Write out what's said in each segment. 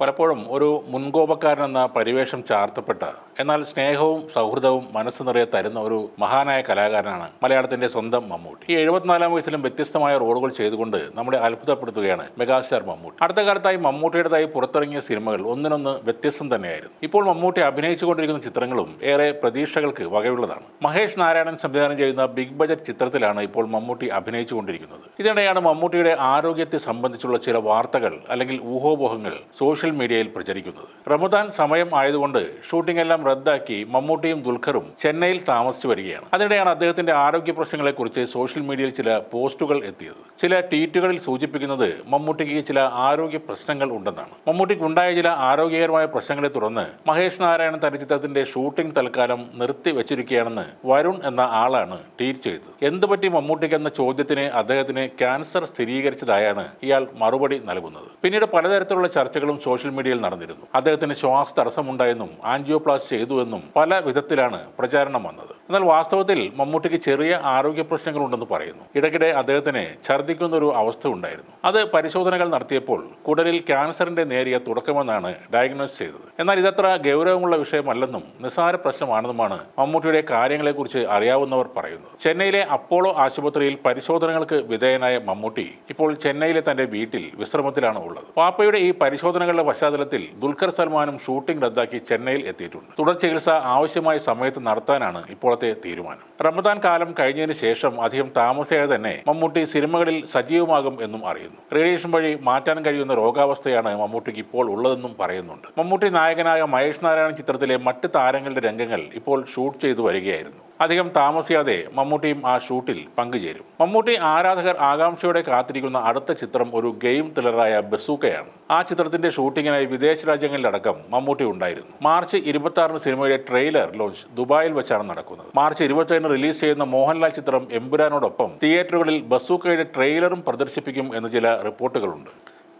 പലപ്പോഴും ഒരു മുൻകോപക്കാരൻ എന്ന പരിവേഷം ചാർത്തപ്പെട്ട എന്നാൽ സ്നേഹവും സൗഹൃദവും മനസ്സ് നിറയെ തരുന്ന ഒരു മഹാനായ കലാകാരനാണ് മലയാളത്തിന്റെ സ്വന്തം മമ്മൂട്ടി. ഈ എഴുപത്തിനാലാം വയസ്സിലും വ്യത്യസ്തമായ റോളുകൾ ചെയ്തുകൊണ്ട് നമ്മളെ അത്ഭുതപ്പെടുത്തുകയാണ് മെഗാസ്റ്റാർ മമ്മൂട്ടി. അടുത്ത കാലത്തായി മമ്മൂട്ടിയുടേതായി പുറത്തിറങ്ങിയ സിനിമകൾ ഒന്നിനൊന്ന് വ്യത്യസ്തം തന്നെയായിരുന്നു. ഇപ്പോൾ മമ്മൂട്ടി അഭിനയിച്ചുകൊണ്ടിരിക്കുന്ന ചിത്രങ്ങളും ഏറെ പ്രതീക്ഷകൾക്ക് വകയുള്ളതാണ്. മഹേഷ് നാരായണൻ സംവിധാനം ചെയ്യുന്ന ബിഗ് ബജറ്റ് ചിത്രത്തിലാണ് ഇപ്പോൾ മമ്മൂട്ടി അഭിനയിച്ചുകൊണ്ടിരിക്കുന്നത്. ഇതിനിടെയാണ് മമ്മൂട്ടിയുടെ ആരോഗ്യത്തെ സംബന്ധിച്ചുള്ള ചില വാർത്തകൾ അല്ലെങ്കിൽ ഊഹോപോഹങ്ങൾ സോഷ്യൽ മീഡിയയിൽ പ്രചരിക്കുന്നത്. റമദാൻ സമയം ആയതുകൊണ്ട് ഷൂട്ടിംഗ് എല്ലാം റദ്ദാക്കി മമ്മൂട്ടിയും ദുൽഖറും ചെന്നൈയിൽ താമസിച്ചു വരികയാണ്. അതിനിടെയാണ് അദ്ദേഹത്തിന്റെ ആരോഗ്യ പ്രശ്നങ്ങളെക്കുറിച്ച് സോഷ്യൽ മീഡിയയിൽ ചില പോസ്റ്റുകൾ എത്തിയത്. ചില ട്വീറ്റുകളിൽ സൂചിപ്പിക്കുന്നത് മമ്മൂട്ടിക്ക് ചില ആരോഗ്യ പ്രശ്നങ്ങൾ ഉണ്ടെന്നാണ്. മമ്മൂട്ടിക്ക് ഉണ്ടായ ചില ആരോഗ്യകരമായ പ്രശ്നങ്ങളെ തുടർന്ന് മഹേഷ് നാരായണൻ തന്റെ ചിത്രത്തിന്റെ ഷൂട്ടിംഗ് തൽക്കാലം നിർത്തി വെച്ചിരിക്കുകയാണെന്ന് വരുൺ എന്ന ആളാണ് ട്വീറ്റ് ചെയ്തത്. എന്തുപറ്റി മമ്മൂട്ടിക്ക് എന്ന ചോദ്യത്തിന് അദ്ദേഹത്തിന് ക്യാൻസർ സ്ഥിരീകരിച്ചതായാണ് ഇയാൾ മറുപടി നൽകുന്നത്. പിന്നീട് പലതരത്തിലുള്ള ചർച്ചകളും സോഷ്യൽ മീഡിയയിൽ നടന്നിരുന്നു. അദ്ദേഹത്തിന് ശ്വാസ തടസ്സമുണ്ടായെന്നും ആൻജിയോപ്ലാസ്റ്റ് ചെയ്തുവെന്നും പല വിധത്തിലാണ് പ്രചാരണം വന്നത്. എന്നാൽ വാസ്തവത്തിൽ മമ്മൂട്ടിക്ക് ചെറിയ ആരോഗ്യ പ്രശ്നങ്ങളുണ്ടെന്ന് പറയുന്നു. ഇടയ്ക്കിടെ അദ്ദേഹത്തിന് ഛർദ്ദിക്കുന്ന ഒരു അവസ്ഥ ഉണ്ടായിരുന്നു. അത് പരിശോധനകൾ നടത്തിയപ്പോൾ കുടലിൽ ക്യാൻസറിന്റെ നേരിയ തുടക്കമെന്നാണ് ഡയഗ്നോസ് ചെയ്തത്. എന്നാൽ ഇതത്ര ഗൗരവമുള്ള വിഷയമല്ലെന്നും നിസ്സാര പ്രശ്നമാണെന്നുമാണ് മമ്മൂട്ടിയുടെ കാര്യങ്ങളെക്കുറിച്ച് അറിയാവുന്നവർ പറയുന്നത്. ചെന്നൈയിലെ അപ്പോളോ ആശുപത്രിയിൽ പരിശോധനകൾക്ക് വിധേയനായ മമ്മൂട്ടി ഇപ്പോൾ ചെന്നൈയിലെ തന്റെ വീട്ടിൽ വിശ്രമത്തിലാണ് ഉള്ളത്. പാപ്പയുടെ ഈ പരിശോധനകളുടെ പശ്ചാത്തലത്തിൽ ദുൽഖർ സൽമാനും ഷൂട്ടിംഗ് റദ്ദാക്കി ചെന്നൈയിൽ എത്തിയിട്ടുണ്ട്. തുടർ ചികിത്സ ആവശ്യമായ സമയത്ത് നടത്താനാണ് ഇപ്പോഴത്തെ തീരുമാനം. റമദാൻ കാലം കഴിഞ്ഞതിന് ശേഷം അധികം താമസിയാതെ തന്നെ മമ്മൂട്ടി സിനിമകളിൽ സജീവമാകും എന്നും അറിയുന്നു. റേഡിയേഷൻ വഴി മാറ്റാൻ കഴിയുന്ന രോഗാവസ്ഥയാണ് മമ്മൂട്ടിക്ക് ഇപ്പോൾ ഉള്ളതെന്നും പറയുന്നുണ്ട്. മമ്മൂട്ടി നായകനായ മഹേഷ് നാരായണൻ ചിത്രത്തിലെ മറ്റ് താരങ്ങളുടെ രംഗങ്ങൾ ഇപ്പോൾ ഷൂട്ട് ചെയ്തു വരികയായിരുന്നു. അധികം താമസിയാതെ മമ്മൂട്ടിയും ആ ഷൂട്ടിൽ പങ്കുചേരും. മമ്മൂട്ടി ആരാധകർ ആകാംക്ഷയോടെ കാത്തിരിക്കുന്ന അടുത്ത ചിത്രം ഒരു ഗെയിം ത്രില്ലറായ ബസൂക്കയാണ്. ആ ചിത്രത്തിന്റെ ഷൂട്ടിങ്ങിനായി വിദേശ രാജ്യങ്ങളിലടക്കം മമ്മൂട്ടി ഉണ്ടായിരുന്നു. മാർച്ച് ഇരുപത്തി ആറിന് സിനിമയുടെ ട്രെയിലർ ലോഞ്ച് ദുബായിൽ വെച്ചാണ് നടക്കുന്നത്. മാർച്ച് ഇരുപത്തിയേഴിന് റിലീസ് ചെയ്യുന്ന മോഹൻലാൽ ചിത്രം എമ്പുരാനോടൊപ്പം തിയേറ്ററുകളിൽ ബസൂക്കയുടെ ട്രെയിലറും പ്രദർശിപ്പിക്കും എന്ന് ചില റിപ്പോർട്ടുകളുണ്ട്.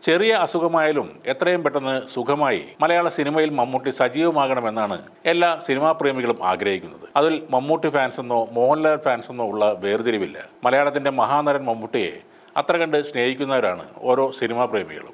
ചെറിയ അസുഖമായാലും എത്രയും പെട്ടെന്ന് സുഖമായി മലയാള സിനിമയിൽ മമ്മൂട്ടി സജീവമാകണമെന്നാണ് എല്ലാ സിനിമാ പ്രേമികളും ആഗ്രഹിക്കുന്നത്. അതിൽ മമ്മൂട്ടി ഫാൻസ് എന്നോ മോഹൻലാൽ ഫാൻസ് എന്നോ ഉള്ള വേർതിരിവില്ല. മലയാളത്തിന്റെ മഹാനരൻ മമ്മൂട്ടിയെ അത്ര കണ്ട് സ്നേഹിക്കുന്നവരാണ് ഓരോ സിനിമാ പ്രേമികളും.